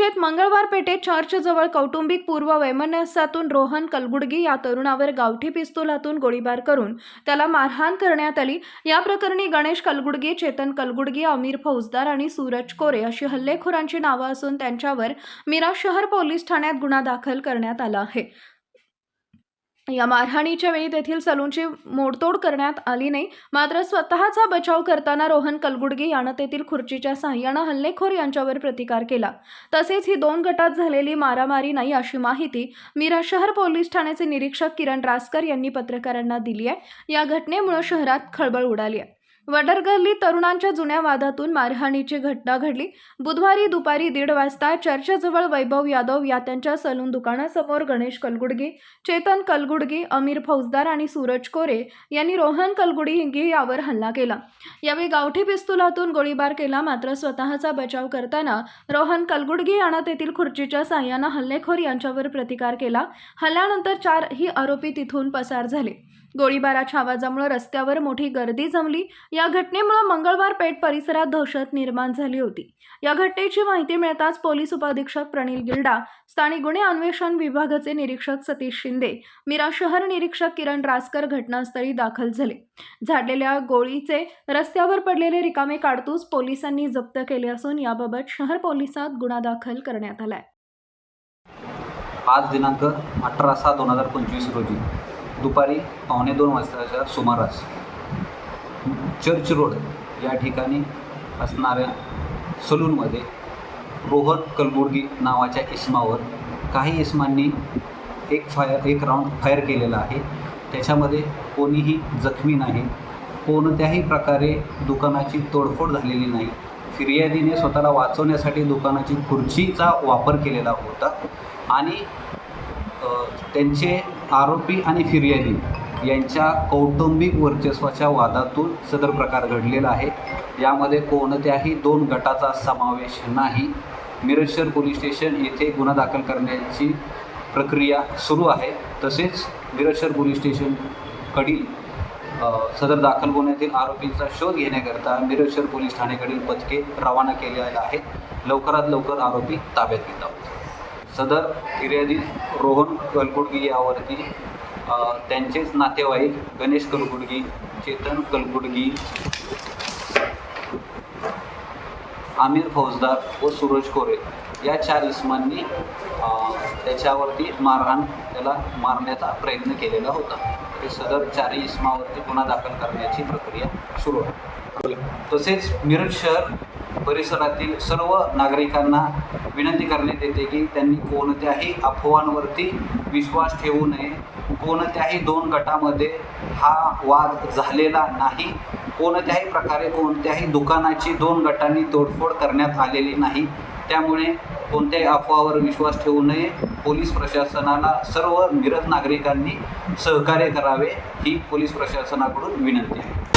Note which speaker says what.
Speaker 1: पणजीत मंगळवार पेठेत चर्चजवळ कौटुंबिक पूर्व वैमनस्यातून रोहन कलगुडगी या तरुणावर गावठी पिस्तुलातून गोळीबार करून त्याला मारहाण करण्यात आली. या प्रकरणी गणेश कलगुडगी चेतन कलगुडगी अमीर फौजदार आणि सूरज कोरे अशी हल्लेखोरांची नावं असून त्यांच्यावर मिराज शहर पोलीस ठाण्यात गुन्हा दाखल करण्यात आला आहे. या मारहाणीच्या वेळी तेथील सलूनची मोडतोड करण्यात आली नाही. मात्र स्वतःचा बचाव करताना रोहन कलगुडगी यानं तेथील खुर्चीच्या साह्यानं हल्लेखोर यांच्यावर प्रतिकार केला. तसेच ही दोन गटात झालेली मारामारी नाही अशी माहिती मिरा शहर पोलीस ठाण्याचे निरीक्षक किरण रासकर यांनी पत्रकारांना दिली आहे. या घटनेमुळे शहरात खळबळ उडाली आहे. वडरगल्ली तरुणांच्या जुन्या वादातून मारहाणीची घटना घडली. बुधवारी दुपारी दीड वाजता चर्चजवळ वैभव यादव या त्यांच्या सलून दुकानासमोर गणेश कलगुडगी चेतन कलगुडगी अमीर फौजदार आणि सूरज कोरे यांनी रोहन कलगुडगी यावर हल्ला केला. यावेळी गावठी पिस्तुलातून गोळीबार केला मात्र स्वतःचा बचाव करताना रोहन कलगुडगी यांना तेथील खुर्चीच्या साह्यानं हल्लेखोर यांच्यावर प्रतिकार केला. हल्ल्यानंतर चारही आरोपी तिथून पसार झाले. गोळीबाराच्या आवाजामुळे रस्त्यावर मोठी गर्दी जमली. या या घटनेमुळे मंगळवार पेठ परिसरात दहशत निर्माण झाली होती. या घटनेची माहिती मिळताच पोलीस उपाधीक्षक प्रणील गिल्डा स्थानिक गुन्हे अन्वेषण विभागाचे निरीक्षक सतीश शिंदे मिरा शहर निरीक्षक किरण रासकर घटनास्थळी दाखल झाले. झाडलेल्या गोळीचे रस्त्यावर पडलेले रिकामे काडतूस पोलिसांनी जप्त केले असून याबाबत शहर पोलिसात गुन्हा दाखल करण्यात आलाय.
Speaker 2: आज दिनांक अठरा सहा दोन हजार पंचवीस रोजी दुपारी पावणे दोन वाजताच्या सुमारास चर्च रोड या ठिकाणी असणाऱ्या सलूनमध्ये रोहन कलबुर्गी नावाच्या इसमावर काही इसमांनी एक फायर एक राऊंड फायर केलेला आहे. त्याच्यामध्ये कोणीही जखमी नाही. कोणत्याही प्रकारे दुकानाची तोडफोड झालेली नाही. फिर्यादीने स्वतःला वाचवण्यासाठी दुकानाची खुर्चीचा वापर केलेला होता. आणि त्यांचे आरोपी आणि फिर्यादी यांच्या कौटुंबिक वर्चस्वाच्या वादातून सदर प्रकार घडलेला आहे. यामध्ये कोणत्याही दोन गटाचा समावेश नाही. मिरजशर पोलीस स्टेशन येथे गुन्हा दाखल करण्याची प्रक्रिया सुरू आहे. तसेच मिरजशर पोलीस स्टेशनकडील सदर दाखल गुन्ह्यातील आरोपींचा शोध घेण्याकरता मिरजशर पोलीस ठाणेकडील पथके रवाना केले आहेत. लवकरात लवकर आरोपी ताब्यात घेत आहोत. सदर फिर्यादी रोहन कलकुडगी यावरती त्यांचेच नातेवाईक गणेश कलगुडगी चेतन कलबुडगी आमिर फौजदार व सूरज कोरे. या चार इसमांनी त्याच्यावरती मारहाण त्याला मारण्याचा प्रयत्न केलेला होता. ते सदर चारही इसमावरती गुन्हा दाखल करण्याची प्रक्रिया सुरू आहे. तसेच मिरज शहर परिसरातील सर्व नागरिकांना विनंती करण्यात येते की त्यांनी कोणत्याही अफवांवरती विश्वास ठेवू नये. कोणत्याही दोन गटामध्ये हा वाद झालेला नाही. कोणत्याही प्रकारे कोणत्याही दुकानाची दोन गटांनी तोडफोड करण्यात आलेली नाही. त्यामुळे कोणत्याही अफवावर विश्वास ठेवू नये. पोलीस प्रशासनाला सर्व मिरज नागरिकांनी सहकार्य करावे ही पोलीस प्रशासनाकडून विनंती आहे.